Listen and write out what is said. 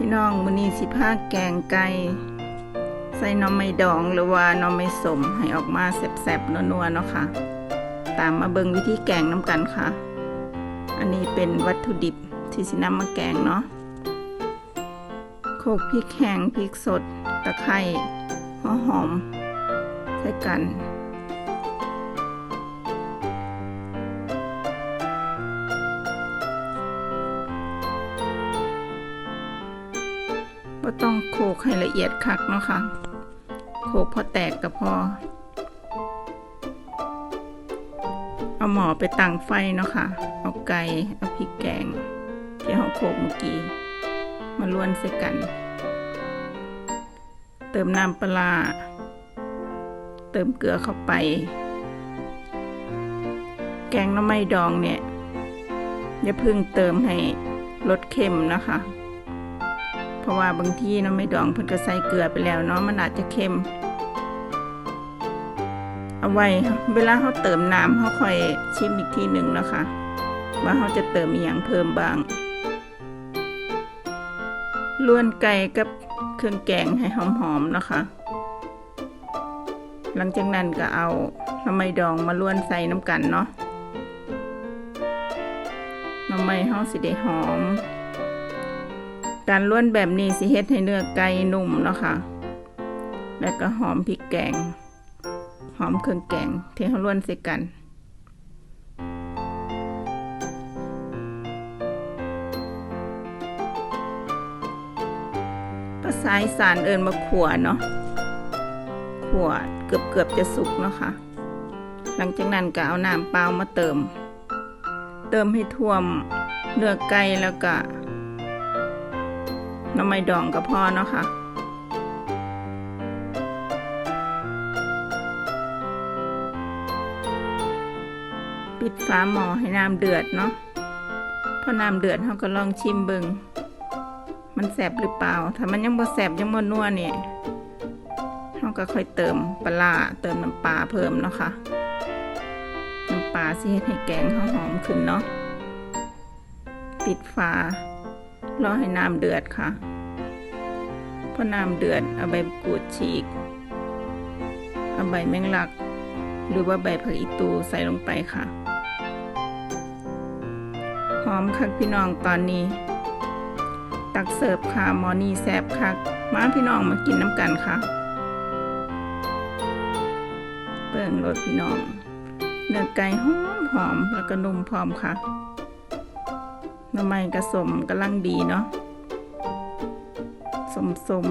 พี่น้องมื้อนี้สิพาแกงไก่ใส่น้ำไม่ดองหรือว่าน้ำไม่สมให้ออกมาแซ่บๆนัวๆเนาะค่ะ ตามมาเบิ่งวิธีแกงน้ำกันค่ะ อันนี้เป็นวัตถุดิบที่สินำมาแกงเนาะโขลกพริกแห้งพริกสดตะไคร้หัวหอมใส่กัน ก็ต้องโขลกให้ละเอียดคักเนาะค่ะ โขลกพอแตกก็พอ เอาหมอไปตั้งไฟเนาะค่ะ เอาไก่เอาพริกแกง ที่เราโขลกเมื่อกี้ มาล้วนใส่กัน เติมน้ำปลา เติมเกลือเข้าไป แกงน้ำไม่ดองเนี่ยอย่าเพึ่งเติมให้รสเค็มนะคะ ราะว่าบางที่น้ำไม่ดองเพิ่นก็ใส่เกลือไปแล้วเนาะมันอาจจะเค็ม เอาไว้เวลาเขาเติมน้ำเขาค่อยชิมอีกทีหนึ่งนะคะ ว่าเขาจะเติมอหย่างเพิ่มบ้างล้วนไก่กับเครื่องแกงให้หอมๆนะคะ หลังจากนั้นก็เอาน้ำไม่ดองมาล้วนใส่น้ำกันเนาะน้ำไม่เฮาสิได้หอม การล้วนแบบนี้สิเฮ็ดให้เนื้อไก่นุ่มเนาะค่ะ แล้วก็หอมพริกแกง หอมเครื่องแกงที่เขาล้วนใส่กันภาษาอีสานเอินมาขัวเนาะขัวเกือบเกือบจะสุกเนาะค่ะ หลังจากนั้นก็เอาน้ำเปล่ามาเติม เติมให้ท่วมเนื้อไก่แล้วก็ น้ำไม่ดองก็พอเนาะค่ะปิดฝาหม้อให้น้ำเดือดเนาะพอน้ำเดือดเราก็ลองชิมเบิงมันแสบหรือเปล่า ถ้ามันยังบ่แสบยังบ่นัวเนี่ยเราก็ค่อยเติมปลาเติมน้ำปลาเพิ่มเนาะค่ะน้ำปลาสิให้แกงเขาหอมขึ้นเนาะปิดฝา รอให้น้ำเดือดค่ะพอน้ำเดือดเอาใบกูดฉีกเอาใบแมงลัก หรือว่าใบผักอีตูใส่ลงไปค่ะหอมคักพี่น้องตอนนี้ ตักเสิร์ฟค่ะมอนี่แซบคักมาพี่น้องมากินน้ำกันค่ะเปิ่งรสพี่น้องเนื้อไก่หอมหอมแล้วก็นุ่มพร้อมค่ะ น้ำมันกระสมกำลังดีเนาะสมสม